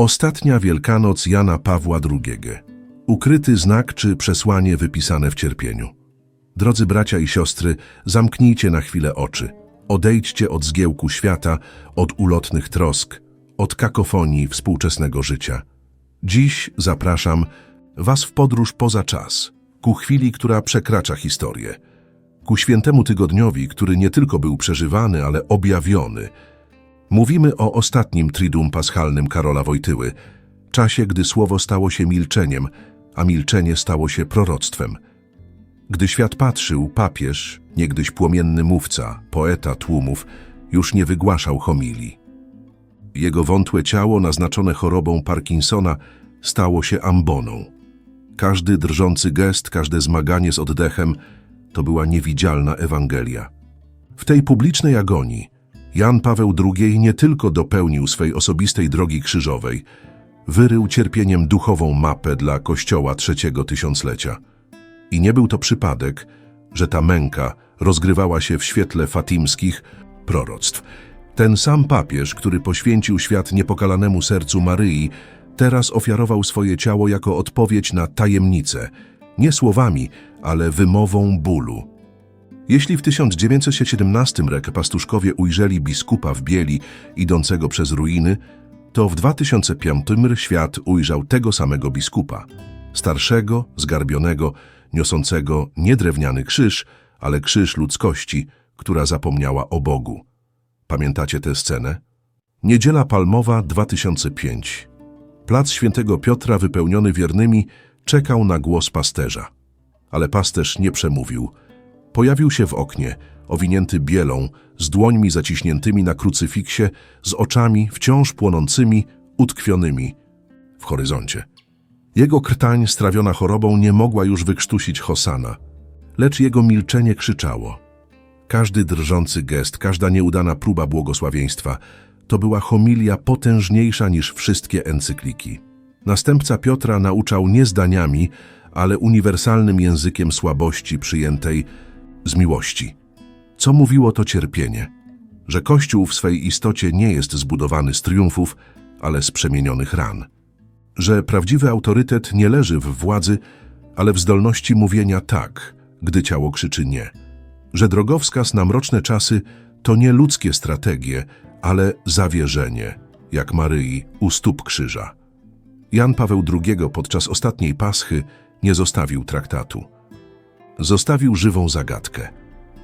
Ostatnia Wielkanoc Jana Pawła II. Ukryty znak czy przesłanie wypisane w cierpieniu. Drodzy bracia i siostry, zamknijcie na chwilę oczy. Odejdźcie od zgiełku świata, od ulotnych trosk, od kakofonii współczesnego życia. Dziś zapraszam Was w podróż poza czas, ku chwili, która przekracza historię, ku świętemu tygodniowi, który nie tylko był przeżywany, ale objawiony. Mówimy o ostatnim Triduum Paschalnym Karola Wojtyły, czasie, gdy słowo stało się milczeniem, a milczenie stało się proroctwem. Gdy świat patrzył, papież, niegdyś płomienny mówca, poeta tłumów, już nie wygłaszał homilii. Jego wątłe ciało, naznaczone chorobą Parkinsona, stało się amboną. Każdy drżący gest, każde zmaganie z oddechem to była niewidzialna Ewangelia. W tej publicznej agonii Jan Paweł II nie tylko dopełnił swej osobistej drogi krzyżowej, wyrył cierpieniem duchową mapę dla Kościoła trzeciego tysiąclecia. I nie był to przypadek, że ta męka rozgrywała się w świetle fatimskich proroctw. Ten sam papież, który poświęcił świat niepokalanemu sercu Maryi, teraz ofiarował swoje ciało jako odpowiedź na tajemnicę, nie słowami, ale wymową bólu. Jeśli w 1917 roku pastuszkowie ujrzeli biskupa w bieli idącego przez ruiny, to w 2005 świat ujrzał tego samego biskupa. Starszego, zgarbionego, niosącego nie drewniany krzyż, ale krzyż ludzkości, która zapomniała o Bogu. Pamiętacie tę scenę? Niedziela Palmowa 2005. Plac Świętego Piotra wypełniony wiernymi czekał na głos pasterza. Ale pasterz nie przemówił. Pojawił się w oknie, owinięty bielą, z dłońmi zaciśniętymi na krucyfiksie, z oczami wciąż płonącymi, utkwionymi w horyzoncie. Jego krtań, strawiona chorobą, nie mogła już wykrztusić Hosana, lecz jego milczenie krzyczało. Każdy drżący gest, każda nieudana próba błogosławieństwa to była homilia potężniejsza niż wszystkie encykliki. Następca Piotra nauczał nie zdaniami, ale uniwersalnym językiem słabości przyjętej z miłości. Co mówiło to cierpienie? Że Kościół w swej istocie nie jest zbudowany z triumfów, ale z przemienionych ran. Że prawdziwy autorytet nie leży w władzy, ale w zdolności mówienia tak, gdy ciało krzyczy nie. Że drogowskaz na mroczne czasy to nie ludzkie strategie, ale zawierzenie, jak Maryi u stóp krzyża. Jan Paweł II podczas ostatniej paschy nie zostawił traktatu. Zostawił żywą zagadkę.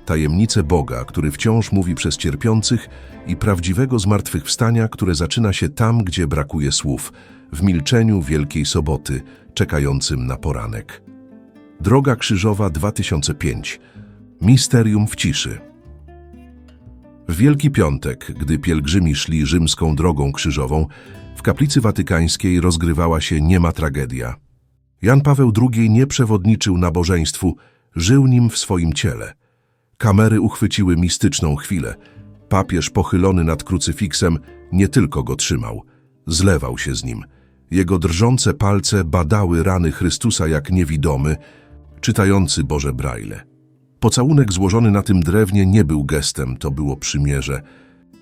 Tajemnicę Boga, który wciąż mówi przez cierpiących i prawdziwego zmartwychwstania, które zaczyna się tam, gdzie brakuje słów, w milczeniu Wielkiej Soboty, czekającym na poranek. Droga Krzyżowa 2005. Misterium w ciszy. W Wielki Piątek, gdy pielgrzymi szli rzymską drogą krzyżową, w kaplicy watykańskiej rozgrywała się niema tragedia. Jan Paweł II nie przewodniczył nabożeństwu, żył nim w swoim ciele. Kamery uchwyciły mistyczną chwilę. Papież pochylony nad krucyfiksem nie tylko go trzymał, zlewał się z nim. Jego drżące palce badały rany Chrystusa jak niewidomy, czytający Boże Braille. Pocałunek złożony na tym drewnie nie był gestem, to było przymierze.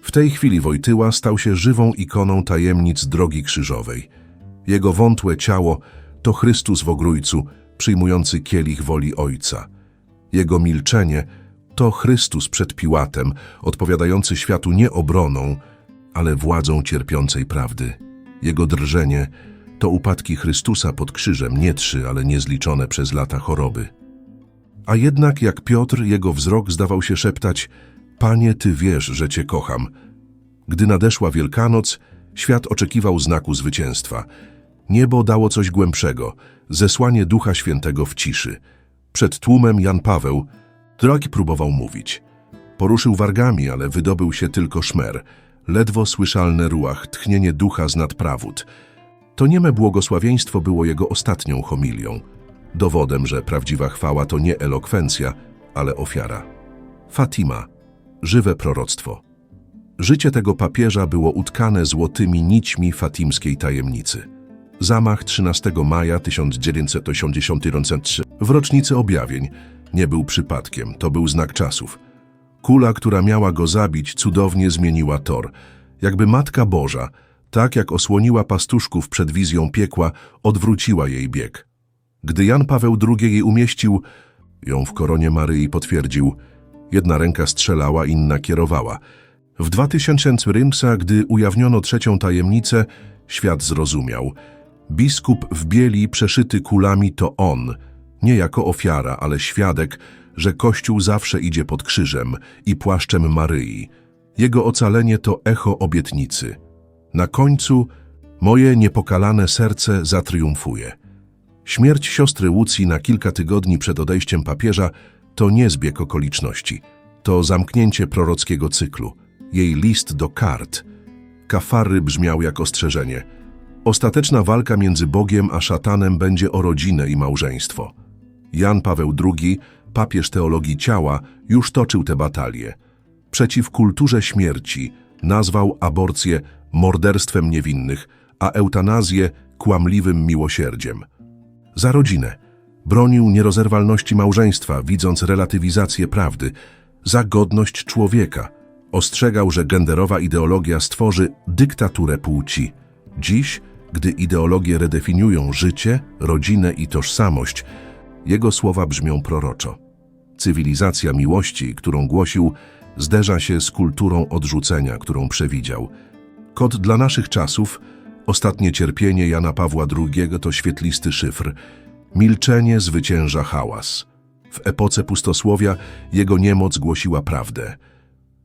W tej chwili Wojtyła stał się żywą ikoną tajemnic drogi krzyżowej. Jego wątłe ciało to Chrystus w ogrójcu, przyjmujący kielich woli Ojca. Jego milczenie to Chrystus przed Piłatem, odpowiadający światu nie obroną, ale władzą cierpiącej prawdy. Jego drżenie to upadki Chrystusa pod krzyżem, nie trzy, ale niezliczone przez lata choroby. A jednak jak Piotr, jego wzrok zdawał się szeptać Panie, Ty wiesz, że Cię kocham. Gdy nadeszła Wielkanoc, świat oczekiwał znaku zwycięstwa. Niebo dało coś głębszego, zesłanie Ducha Świętego w ciszy. Przed tłumem Jan Paweł, drogi próbował mówić. Poruszył wargami, ale wydobył się tylko szmer. Ledwo słyszalne ruach, tchnienie ducha z nadprawód. To nieme błogosławieństwo było jego ostatnią homilią. Dowodem, że prawdziwa chwała to nie elokwencja, ale ofiara. Fatima, żywe proroctwo. Życie tego papieża było utkane złotymi nićmi fatimskiej tajemnicy. Zamach 13 maja 1983 w rocznicę objawień nie był przypadkiem, to był znak czasów. Kula, która miała go zabić, cudownie zmieniła tor. Jakby Matka Boża, Tak jak osłoniła pastuszków przed wizją piekła, odwróciła jej bieg. Gdy Jan Paweł II jej umieścił, ją w koronie Maryi potwierdził, jedna ręka strzelała, inna kierowała. W 2000 Rymsa, gdy ujawniono trzecią tajemnicę, świat zrozumiał. Biskup w bieli przeszyty kulami to on, nie jako ofiara, ale świadek, że Kościół zawsze idzie pod krzyżem i płaszczem Maryi. Jego ocalenie to echo obietnicy. Na końcu moje niepokalane serce zatriumfuje. Śmierć siostry Łucji na kilka tygodni przed odejściem papieża to nie zbieg okoliczności. To zamknięcie prorockiego cyklu. Jej list do kart. Kafary brzmiał jak ostrzeżenie. Ostateczna walka między Bogiem a szatanem będzie o rodzinę i małżeństwo. Jan Paweł II, papież teologii ciała, już toczył tę batalię. Przeciw kulturze śmierci nazwał aborcję morderstwem niewinnych, a eutanazję kłamliwym miłosierdziem. Za rodzinę bronił nierozerwalności małżeństwa, widząc relatywizację prawdy, za godność człowieka. Ostrzegał, że genderowa ideologia stworzy dyktaturę płci. Dziś, gdy ideologie redefiniują życie, rodzinę i tożsamość, jego słowa brzmią proroczo. Cywilizacja miłości, którą głosił, zderza się z kulturą odrzucenia, którą przewidział. Kod dla naszych czasów, ostatnie cierpienie Jana Pawła II to świetlisty szyfr. Milczenie zwycięża hałas. W epoce pustosłowia jego niemoc głosiła prawdę.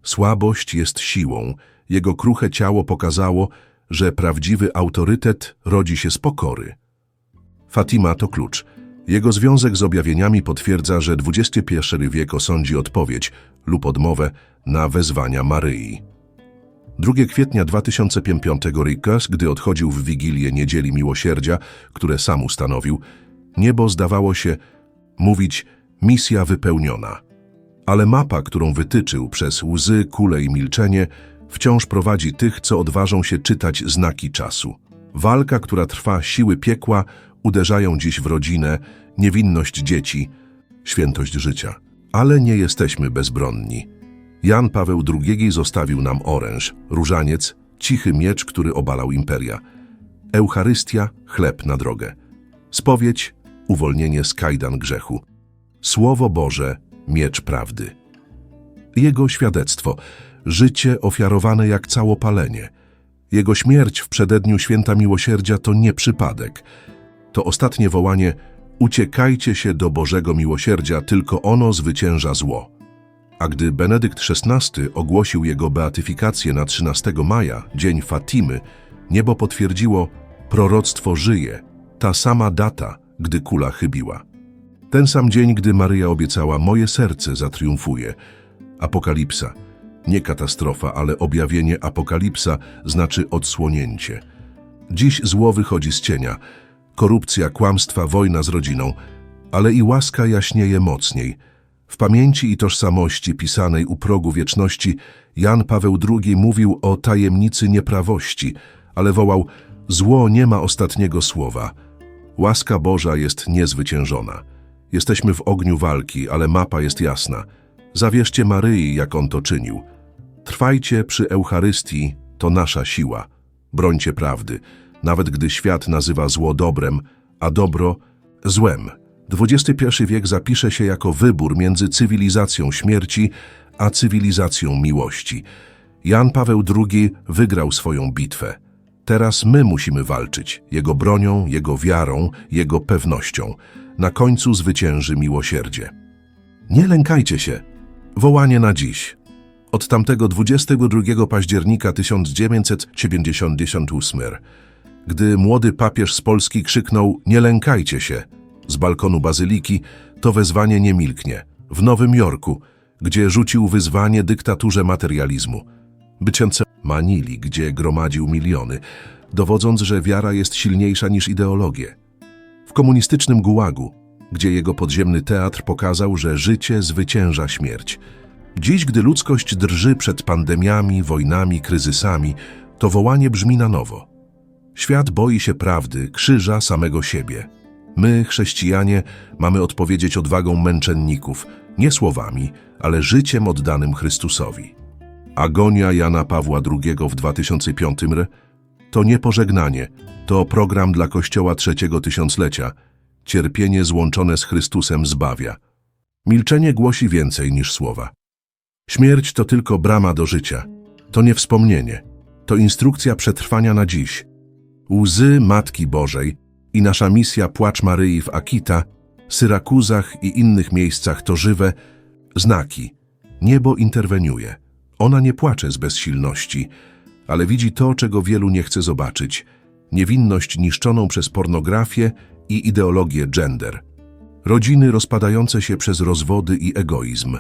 Słabość jest siłą. Jego kruche ciało pokazało, że prawdziwy autorytet rodzi się z Fatima to klucz. Jego związek z objawieniami potwierdza, że XXI wiek osądzi odpowiedź lub odmowę na wezwania Maryi. 2 kwietnia 2005 Rikas, gdy odchodził w Wigilię Niedzieli Miłosierdzia, które sam ustanowił, niebo zdawało się mówić misja wypełniona. Ale mapa, którą wytyczył przez łzy, kule i milczenie, wciąż prowadzi tych, co odważą się czytać znaki czasu. Walka, która trwa siły piekła, uderzają dziś w rodzinę, niewinność dzieci, świętość życia. Ale nie jesteśmy bezbronni. Jan Paweł II zostawił nam oręż, różaniec, cichy miecz, który obalał imperia. Eucharystia, chleb na drogę. Spowiedź, uwolnienie z kajdan grzechu. Słowo Boże, miecz prawdy. Jego świadectwo, życie ofiarowane jak całopalenie. Jego śmierć w przededniu święta miłosierdzia to nie przypadek. To ostatnie wołanie Uciekajcie się do Bożego miłosierdzia, tylko ono zwycięża zło. A gdy Benedykt XVI ogłosił jego beatyfikację na 13 maja, dzień Fatimy, niebo potwierdziło, proroctwo żyje, ta sama data, gdy kula chybiła. Ten sam dzień, gdy Maryja obiecała, moje serce zatriumfuje. Apokalipsa. Nie katastrofa, ale objawienie apokalipsa znaczy odsłonięcie. Dziś zło wychodzi z cienia, korupcja, kłamstwa, wojna z rodziną, ale i łaska jaśnieje mocniej. W pamięci i tożsamości pisanej u progu wieczności Jan Paweł II mówił o tajemnicy nieprawości, ale wołał, zło nie ma ostatniego słowa. Łaska Boża jest niezwyciężona. Jesteśmy w ogniu walki, ale mapa jest jasna. Zawierzcie Maryi, jak on to czynił. Trwajcie przy Eucharystii, to nasza siła. Brońcie prawdy nawet gdy świat nazywa zło dobrem, a dobro złem. XXI wiek zapisze się jako wybór między cywilizacją śmierci a cywilizacją miłości. Jan Paweł II wygrał swoją bitwę. Teraz my musimy walczyć, jego bronią, jego wiarą, jego pewnością. Na końcu zwycięży miłosierdzie. Nie lękajcie się. Wołanie na dziś. Od tamtego 22 października 1998 gdy młody papież z Polski krzyknął Nie lękajcie się z balkonu bazyliki, to wezwanie nie milknie. W Nowym Jorku, gdzie rzucił wyzwanie dyktaturze materializmu. Byciące Manili, gdzie gromadził miliony, dowodząc, że wiara jest silniejsza niż ideologie. W komunistycznym Gułagu, gdzie jego podziemny teatr pokazał, że życie zwycięża śmierć. Dziś, gdy ludzkość drży przed pandemiami, wojnami, kryzysami, to wołanie brzmi na nowo. Świat boi się prawdy, krzyża samego siebie. My, chrześcijanie, mamy odpowiedzieć odwagą męczenników, nie słowami, ale życiem oddanym Chrystusowi. Agonia Jana Pawła II w 2005 r. To nie pożegnanie, to program dla Kościoła trzeciego tysiąclecia. Cierpienie złączone z Chrystusem zbawia. Milczenie głosi więcej niż słowa. Śmierć to tylko brama do życia. To nie wspomnienie. To instrukcja przetrwania na dziś. Łzy Matki Bożej i nasza misja Płacz Maryi w Akita, Syrakuzach i innych miejscach to żywe znaki. Niebo interweniuje. Ona nie płacze z bezsilności, ale widzi to, czego wielu nie chce zobaczyć. Niewinność niszczoną przez pornografię i ideologię gender. Rodziny rozpadające się przez rozwody i egoizm.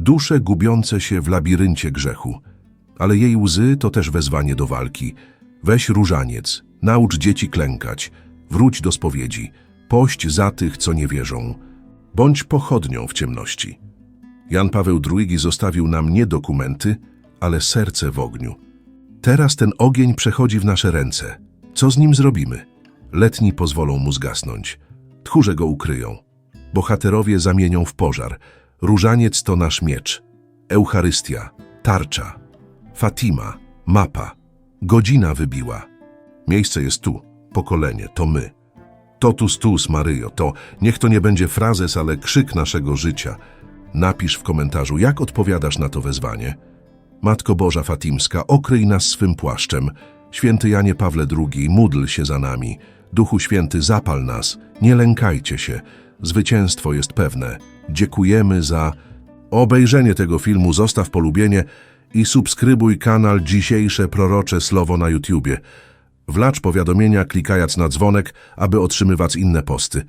Dusze gubiące się w labiryncie grzechu. Ale jej łzy to też wezwanie do walki. Weź różaniec, naucz dzieci klękać, wróć do spowiedzi, pość za tych, co nie wierzą. Bądź pochodnią w ciemności. Jan Paweł II zostawił nam nie dokumenty, ale serce w ogniu. Teraz ten ogień przechodzi w nasze ręce. Co z nim zrobimy? Letni pozwolą mu zgasnąć. Tchórze go ukryją. Bohaterowie zamienią w pożar. Różaniec to nasz miecz. Eucharystia, tarcza. Fatima, mapa. Godzina wybiła. Miejsce jest tu. Pokolenie, to my. Totus tus, Maryjo, to niech to nie będzie frazes, ale krzyk naszego życia. Napisz w komentarzu, jak odpowiadasz na to wezwanie. Matko Boża Fatimska, okryj nas swym płaszczem. Święty Janie Pawle II, módl się za nami. Duchu Święty, zapal nas. Nie lękajcie się. Zwycięstwo jest pewne. Dziękujemy za obejrzenie tego filmu. Zostaw polubienie i subskrybuj kanał Dzisiejsze Prorocze Słowo na YouTubie. Wlacz powiadomienia klikając na dzwonek, aby otrzymywać inne posty.